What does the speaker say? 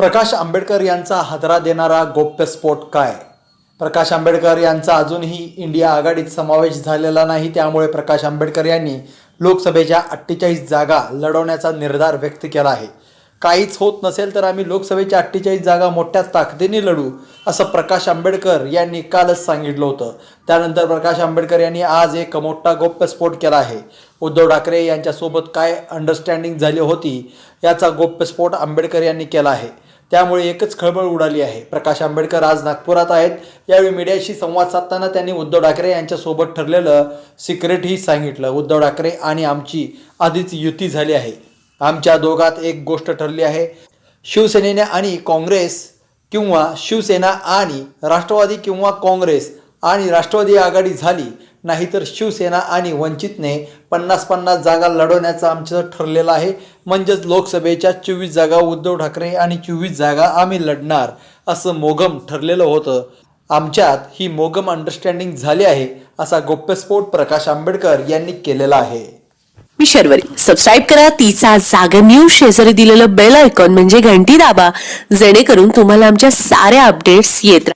प्रकाश आंबेडकर यांचा हादरा देणारा गोप्यस्फोट काय? प्रकाश आंबेडकर यांचा अजूनही इंडिया आघाडीत समावेश झालेला नाही त्यामुळे प्रकाश आंबेडकर यांनी लोकसभेच्या अठ्ठेचाळीस जागा लढवण्याचा निर्धार व्यक्त केला आहे. काहीच होत नसेल तर आम्ही लोकसभेच्या अठ्ठेचाळीस जागा मोठ्या ताकदीने लढू असं प्रकाश आंबेडकर यांनी कालच सांगितलं होतं. त्यानंतर प्रकाश आंबेडकर यांनी आज एक मोठा गोप्यस्फोट केला आहे. उद्धव ठाकरे यांच्यासोबत काय अंडरस्टँडिंग झाली होती याचा गोप्यस्फोट आंबेडकर यांनी केला आहे. त्यामुळे एकच खळबळ उडाली आहे. प्रकाश आंबेडकर आज नागपुरात आहेत. यावेळी मीडियाशी संवाद साधताना त्यांनी उद्धव ठाकरे यांच्यासोबत ठरलेलं सिक्रेटही सांगितलं. उद्धव ठाकरे आणि आमची आधीच युती झाली आहे. आमच्या दोघात एक गोष्ट ठरली आहे. शिवसेनेने आणि काँग्रेस किंवा शिवसेना आणि राष्ट्रवादी किंवा काँग्रेस आणि राष्ट्रवादी आघाडी झाली नाहीतर शिवसेना आणि वंचितने पन्नास पन्नास जागा लढवण्याचं आमचं ठरलेलं आहे. म्हणजेच लोकसभेच्या चोवीस जागा उद्धव ठाकरे आणि चोवीस जागा आम्ही लढणार असं मोगम ठरलेलं होतं. आमच्यात ही मोगम अंडरस्टँडिंग झाली आहे असा गोप्यस्फोट प्रकाश आंबेडकर यांनी केलेला आहे. मी शर्वरी. सबस्क्राईब करा तिचा जागा न्यूज शेजारी दिलेलं बेल आयकॉन म्हणजे घंटी दाबा. जेणेकरून तुम्हाला आमच्या साऱ्या अपडेट्स येत